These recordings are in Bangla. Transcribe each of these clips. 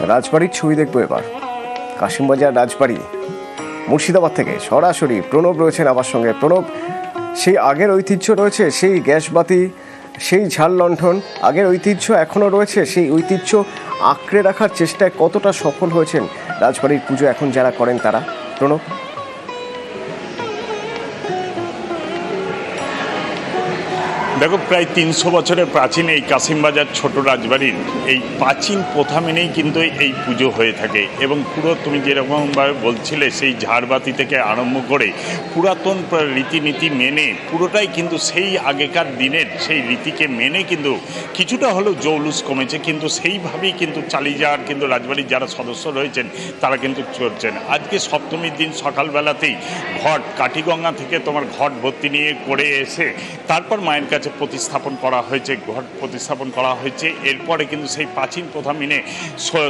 রাজবাড়ির ছবি দেখব এবার। কাশিমবাজার রাজবাড়ি, মুর্শিদাবাদ থেকে সরাসরি প্রণব রয়েছেন আমার সঙ্গে। প্রণব, সেই আগের ঐতিহ্য রয়েছে, সেই গ্যাসবাতি সেই ঝাল লণ্ঠন, আগের ঐতিহ্য এখনও রয়েছে, সেই ঐতিহ্য আঁকড়ে রাখার চেষ্টায় কতটা সফল হয়েছেন রাজবাড়ির পুজো এখন যারা করেন তারা? প্রণব? দেখো, প্রায় তিনশো বছরের প্রাচীন এই কাসিমবাজার ছোট রাজবাড়ির এই প্রাচীন প্রথা মেনেই কিন্তু এই পুজো হয়ে থাকে। এবং পুরো তুমি যেরকমভাবে বলছিলে, সেই ঝাড়বাতি থেকে আরম্ভ করে পুরাতন রীতিনীতি মেনে পুরোটাই কিন্তু সেই আগেকার দিনের সেই রীতিকে মেনে কিন্তু কিছুটা হলেও জৌলুস কমেছে। কিন্তু সেইভাবেই কিন্তু চালিয়ে যাওয়ার কিন্তু রাজবাড়ির যারা সদস্য রয়েছেন, তারা কিন্তু চলছেন আজকে সপ্তমীর দিন সকালবেলাতেই ঘট, কাঠিগঙ্গা থেকে তোমার ঘট ভর্তি নিয়ে করে এসে তারপর মায়ের কাছে প্রতিস্থাপন করা হয়েছে, ঘট প্রতিস্থাপন করা হয়েছে, এরপরে কিন্তু সেই প্রাচীন প্রথা মেনে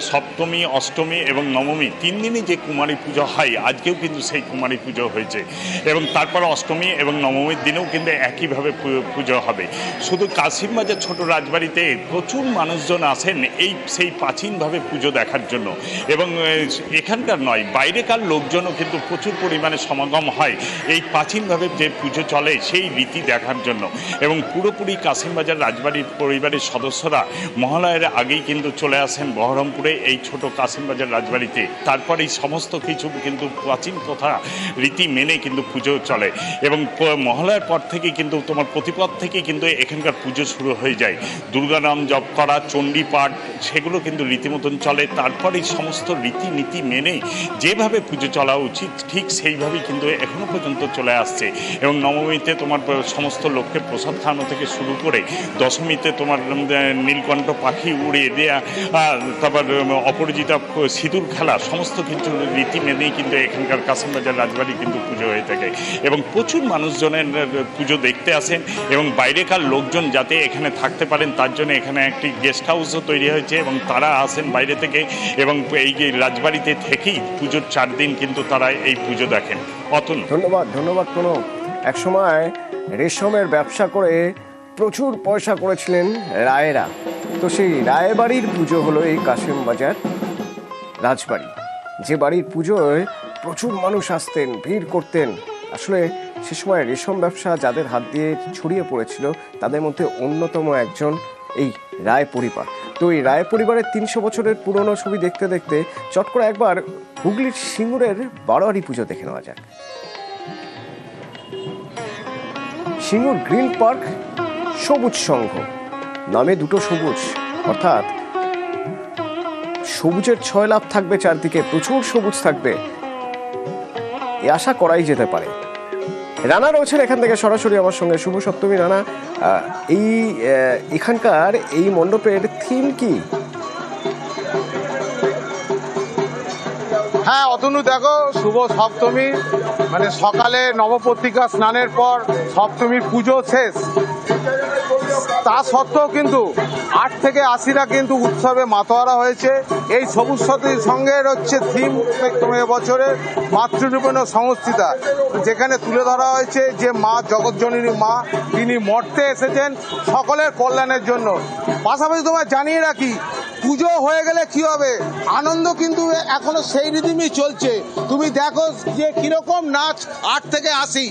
সপ্তমী, অষ্টমী এবং নবমী তিন দিনই যে কুমারী পুজো হয়, আজকেও কিন্তু সেই কুমারী পুজো হয়েছে। এবং তারপর অষ্টমী এবং নবমীর দিনেও কিন্তু একইভাবে পুজো হবে। শুধু কাশিমবাজার ছোট রাজবাড়িতে প্রচুর মানুষজন আসেন এই, সেই প্রাচীনভাবে পুজো দেখার জন্য। এবং এখানকার নয়, বাইরেকার লোকজনও কিন্তু প্রচুর পরিমাণে সমাগম হয় এই প্রাচীনভাবে যে পুজো চলে সেই রীতি দেখার জন্য। এবং পুরোপুরি কাশিমবাজার রাজবাড়ির পরিবারের সদস্যরা মহালয়ের আগেই কিন্তু চলে আসেন বহরমপুরে এই ছোট কাশিমবাজার রাজবাড়িতে। তারপর এই সমস্ত কিছু কিন্তু প্রাচীন কথা রীতি মেনে কিন্তু পুজো চলে এবং মহালয়ার পর থেকে কিন্তু তোমার প্রতিপদ থেকে কিন্তু এখানকার পুজো শুরু হয়ে যায়। দুর্গা নাম জপ করা, চণ্ডী পাঠ, সেগুলো কিন্তু রীতিমতন চলে। তারপর এই সমস্ত রীতিনীতি মেনে যেভাবে পুজো চলা উচিত, ঠিক সেইভাবেই কিন্তু এখনও পর্যন্ত চলে আসছে। এবং নবমীতে তোমার সমস্ত লোককে প্রসাদ খাওয়ানো থেকে শুরু করে দশমীতে তোমার নীলকণ্ঠ পাখি উড়িয়ে দেয়া তারপর অপরাজিতা সিঁদুর খেলা, সমস্ত কিছু রীতি মেনেই কিন্তু এখানকার কাসিমবাজার রাজবাড়ি কিন্তু পুজো হয়ে থাকে। এবং প্রচুর মানুষজনের পুজো দেখতে আসেন এবং বাইরেকার লোকজন যাতে এখানে থাকতে পারেন, তার জন্য এখানে একটি গেস্ট হাউসও তৈরি হয়েছে এবং তারা আসেন বাইরে থেকে এবং এই যে রাজবাড়িতে থেকেই পুজোর চার দিন কিন্তু তারা এই পুজো দেখেন। অতন ধন্যবাদ ধন্যবাদ প্রণব। একসময় রেশমের ব্যবসা করে প্রচুর পয়সা করেছিলেন রায়েরা। তো সেই রায়বাড়ির পুজো হলো এই কাশিম বাজার রাজবাড়ি। যে বাড়ির পুজোয় প্রচুর মানুষ আসতেন, ভিড় করতেন। আসলে সে সময় রেশম ব্যবসা যাদের হাত দিয়ে ছড়িয়ে পড়েছিল, তাদের মধ্যে অন্যতম একজন এই রায় পরিবার। তো এই রায় পরিবারের তিনশো বছরের পুরনো ছবি দেখতে দেখতে চট করে একবার হুগলির সিঙ্গুরের বারোয়ারি পুজো দেখে নেওয়া যাক। সিঙ্গুর গ্রিন পার্ক সবুজ সংঘ। নামে দুটো সবুজ, অর্থাৎ সবুজের ছয় লাভ থাকবে চারদিকে, প্রচুর সবুজ থাকবে। এ আশা করাই যেতে পারে। রানা রয়েছেন এখান থেকে সরাসরি আমার সঙ্গে। শুভ সপ্তমী, রানা। এই এখানকার এই মণ্ডপের থিম কি? অতনু, দেখো, শুভ সপ্তমী। মানে সকালে নবপত্রিকা স্নানের পর সপ্তমীর পুজো শেষ। তা সত্ত্বেও কিন্তু আট থেকে আশিরা কিন্তু উৎসবে মাতোয়ারা হয়েছে। এই সবুজ সাথীর সঙ্গে হচ্ছে থিম বছরের মাতৃরূপণ সংস্থিতা যেখানে তুলে ধরা হয়েছে যে মা জগৎজননী মা, তিনি মর্তে এসেছেন সকলের কল্যাণের জন্য। পাশাপাশি তোমার জানিয়ে রাখি পুজো হয়ে গেলে কি হবে? আনন্দ কিন্তু এখনও সেই রিদিমই চলছে। তুমি দেখো যে কীরকম নাচ আট থেকে আশি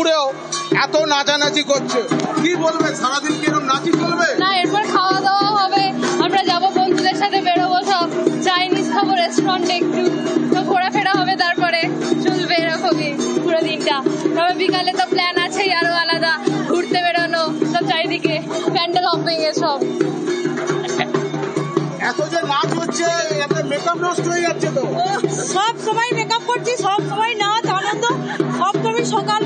দুপুরেও এত নাচানাচি করছে। কি বলবে? সারাদিন কীরকম নাচি চলবে? না এরপর খাওয়া দাওয়া হবে। আমরা যাব বন্ধুদের সাথে বেরোবো সব। চাইনিজ খাব রেস্টুরেন্টে একটু। তো ঘোরাফেরা হবে তারপরে। চলবে এরকমই পুরো দিনটা। তবে বিকালে তো প্ল্যান আছেই আরও আলাদা। ঘুরতে বেরোনো সব চারিদিকে প্যান্ডেল হপিং এসব এত যে নাচ হচ্ছে এত মেকআপ নষ্ট হয়ে যাচ্ছে তো। সব সময় মেকআপ করছি সব সময় নাচ আনন্দ। সপ্তমী সকাল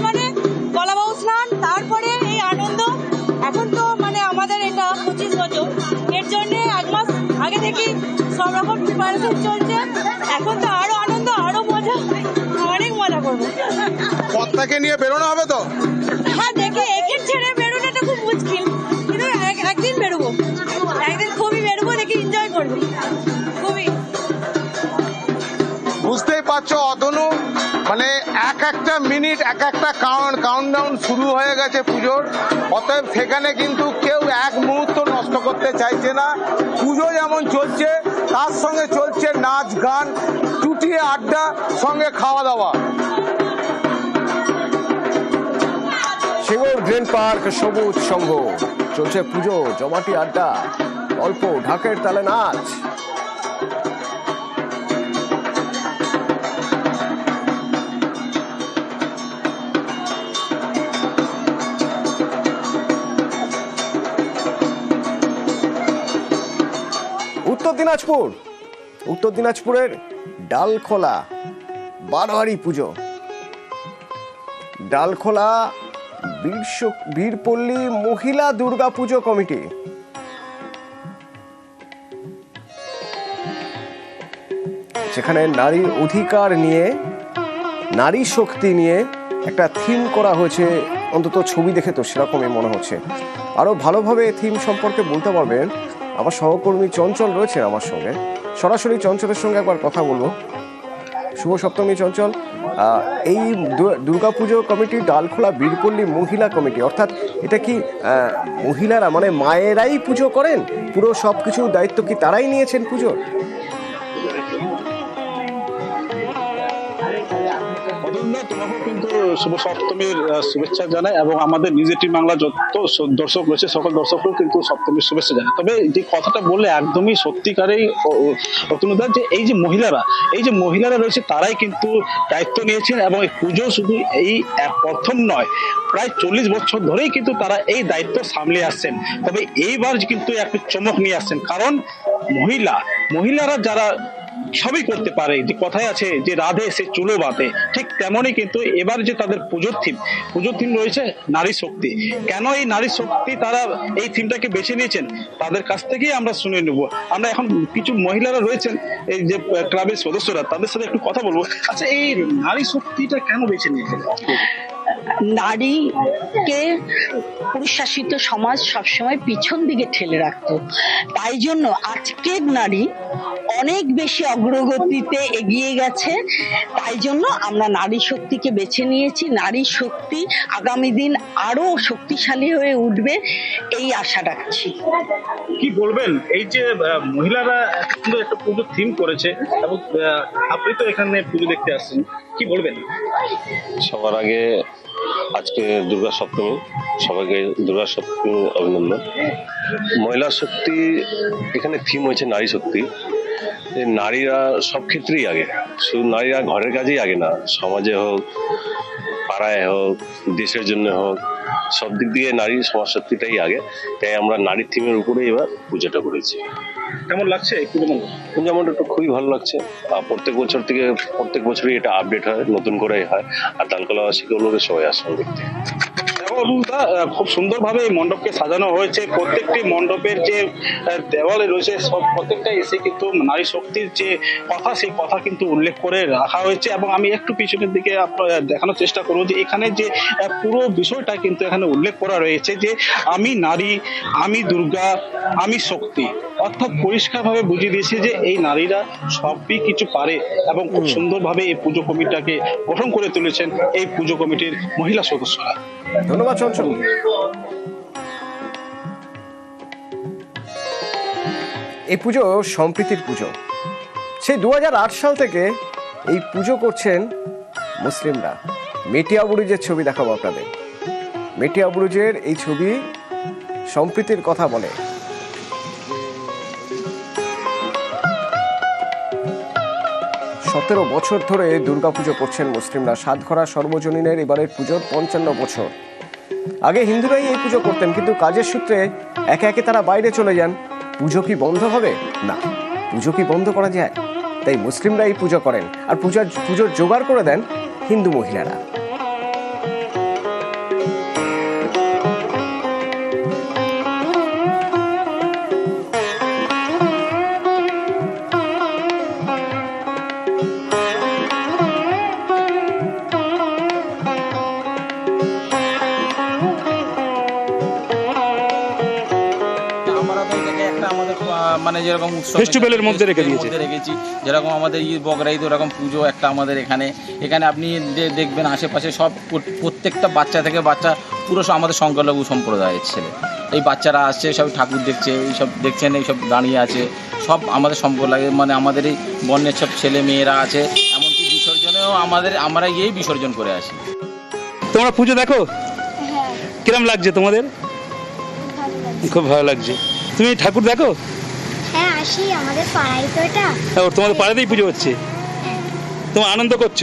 দেখি সব রকম প্রিপারেশন চলছে। এখন তো আরও আনন্দ আরও মজা অনেক মজা করব। পদ্মাকে নিয়ে বেরোনো হবে তো? হ্যাঁ দেখে একের ছেড়ে বেরোনো এটা খুব মুশকিল কিন্তু একদিন বেরোবো। একদিন খুবই বেরোবো দেখি এনজয় করব। বুঝতেই অতনু? মানে এক একটা মিনিট, এক একটা কাউন্ট কাউন্টডাউন শুরু হয়ে গেছে পুজোর। অতএব সেখানে কিন্তু কেউ এক মুহূর্ত নষ্ট করতে চাইছে না। পুজো যেমন চলছে, তার সঙ্গে চলছে নাচ, গান চুটিয়ে আড্ডা, সঙ্গে খাওয়া দাওয়া সিঙ্গুর গ্রিন পার্ক, সবুজ সংঘ চলছে পুজো, জমাটি আড্ডা। গল্প, ঢাকের তালে নাচ। দিনাজপুর। উত্তর দিনাজপুরের ডালখোলা বারোয়ারি পুজো। ডালখোলা বীরপল্লী মহিলা দুর্গা পুজো কমিটি। সেখানে নারীর অধিকার নিয়ে, নারী শক্তি নিয়ে একটা থিম করা হয়েছে। অন্তত ছবি দেখে তো সেরকমই মনে হচ্ছে। আরও ভালোভাবে থিম সম্পর্কে বলতে পারবেন আমার সহকর্মী চঞ্চল রয়েছে আমার সঙ্গে। সরাসরি চঞ্চলের সঙ্গে একবার কথা বলব। শুভ সপ্তমী, চঞ্চল। এই দুর্গাপুজো কমিটি, ডালখোলা বীরপল্লী মহিলা কমিটি, অর্থাৎ এটা কি মহিলারা মানে মায়েরাই পুজো করেন? পুরো সব কিছু দায়িত্ব কি তারাই নিয়েছেন পুজোর? কিন্তু শুভ সপ্তমীর শুভেচ্ছা জানাই এবং আমাদের নিজের টিম বাংলা যত দর্শক রয়েছে, সকল দর্শককেও কিন্তু সপ্তমীর শুভেচ্ছা জানাই। তবে যে কথাটা বললে একদমই সত্যিকারেই অতনুদা যে এই যে মহিলারা, এই যে মহিলারা রয়েছে, তারাই কিন্তু দায়িত্ব নিয়েছেন এবং এই পুজো শুধু এই প্রথম নয়, প্রায় চল্লিশ বছর ধরেই কিন্তু তারা এই দায়িত্ব সামলে আসছেন। তবে এইবার কিন্তু একটু চমক নিয়ে আসছেন। কারণ মহিলা, মহিলারা যারা সবই করতে পারে, যে কথায় আছে যে রাধে সে চুলো বাঁধে। ঠিক তেমনই কিন্তু এবার যে তাদের পুজোর থিম পুজোর থিম রয়েছে নারী শক্তি। কেন এই নারী শক্তি তারা এই থিমটাকে বেছে নিয়েছেন? তাদের কাছ থেকেই আমরা শুনে নেব। আমরা এখন কিছু মহিলারা রয়েছেন, এই যে ক্লাবের সদস্যরা, তাদের সাথে একটু কথা বলব। আচ্ছা এই নারী শক্তিটা কেন বেছে নিয়েছেন? নারীকে পুরুষশাসিত সমাজ সবসময় পিছন দিকে ঠেলে রাখতো। তাই জন্য আজকের নারী অনেক বেশি অগ্রগতিতে এগিয়ে গেছে। তাই জন্য আমরা নারী শক্তিকে বেছে নিয়েছি। নারী শক্তি আগামী দিন আরও শক্তিশালী হয়ে উঠবে এই আশা রাখছি। কি বলবেন? এই যে মহিলারা সুন্দর একটা পুজোর থিম করেছে এবং আহ, আপনি তো এখানে পুজো দেখতে আসছেন। কি বলবেন? সবার আগে আজকে দুর্গা সপ্তমী। সবাইকে দুর্গা সপ্তমী অভিনন্দন। মহিলা শক্তি, এখানে থিম হয়েছে নারী শক্তি। নারীরা সব ক্ষেত্রেই আগে। শুধু নারীরা ঘরের কাজেই আগে না। সমাজে হোক, পাড়ায় হোক, দেশের জন্য হোক, সব দিক দিয়ে নারী সমাজ শক্তিটাই আগে। তাই আমরা নারী থিমের উপরে এবার পুজোটা করেছি। কেমন লাগছে মণ্ডপ? একটু খুবই ভালো লাগছে। প্রত্যেক বছর থেকে প্রত্যেক বছরই এটা আপডেট হয়, নতুন করেই হয়। আর ডালকলাবাসীগুলোকে সবাই আসবে দেখতে। আহ, খুব সুন্দরভাবে এই মণ্ডপকে সাজানো হয়েছে। প্রত্যেকটি মণ্ডপের যে দেওয়ালে রয়েছে সব প্রত্যেকটা এসে কিন্তু নারী শক্তির যে কথা সেই কথা কিন্তু উল্লেখ করে রাখা হয়েছে। এবং আমি একটু পিছনের দিকে আপনার দেখানোর চেষ্টা করব যে এখানে যে পুরো বিষয়টা কিন্তু এখানে উল্লেখ করা রয়েছে যে আমি নারী আমি দুর্গা আমি শক্তি। অর্থাৎ পরিষ্কারভাবে বুঝিয়ে দিয়েছে যে এই নারীরা সবই কিছু পারে এবং খুব সুন্দরভাবে এই পুজো কমিটিটাকে গঠন করে তুলেছেন এই পুজো কমিটির মহিলা সদস্যরা। ধন্যবাদ, চঞ্চল। এই পুজো সম্প্রীতির পুজো। সেই দু হাজার আট সাল থেকে এই পুজো করছেন মুসলিমরা। মেটিয়া বুরুজের ছবি দেখাবো আপনাদের। মেটিয়া বুরুজের এই ছবি সম্প্রীতির কথা বলে। সতেরো বছর ধরে দুর্গাপুজো করছেন মুসলিমরা। সাতঘরা সর্বজনীনের এবারের পুজোর পঞ্চান্ন বছর। আগে হিন্দুরাই এই পুজো করতেন, কিন্তু কাজের সূত্রে একে একে তারা বাইরে চলে যান। পুজো কি বন্ধ হবে? না, পুজো কি বন্ধ করা যায়? তাই মুসলিমরা এই পুজো করেন। আর পূজার, পুজোর জোগাড় করে দেন হিন্দু মহিলারা। মানে যেরকম ফেস্টিভ্যালের মধ্যে রেখে দিয়েছে। রেখেছি। যেরকম আমাদের ঈদ বকরা ঈদ ওরকম পুজো একটা আমাদের এখানে। এখানে আপনি দেখবেন আশেপাশে সব প্রত্যেকটা বাচ্চা থেকে বাচ্চা পুরো সব আমাদের সংখ্যালঘু সম্প্রদায়ের ছেলে। এই বাচ্চারা আসছে সব ঠাকুর দেখছে এইসব দেখছেন এইসব দাঁড়িয়ে আছে। সব আমাদের সম্প্রদায় মানে আমাদের এই বন্যের সব ছেলে মেয়েরা আছে। এমনকি বিসর্জনেও আমাদের আমরা গিয়েই বিসর্জন করে আসি। তোমরা পুজো দেখো? হ্যাঁ। কিরম লাগছে তোমাদের? খুব ভালো লাগছে। তুমি ঠাকুর দেখো? হ্যাঁ আসি আমাদের পাড়ায় তো এটা। ও, তোমাদের পাড়াতেই পুজো হচ্ছে। তোমার আনন্দ করছ?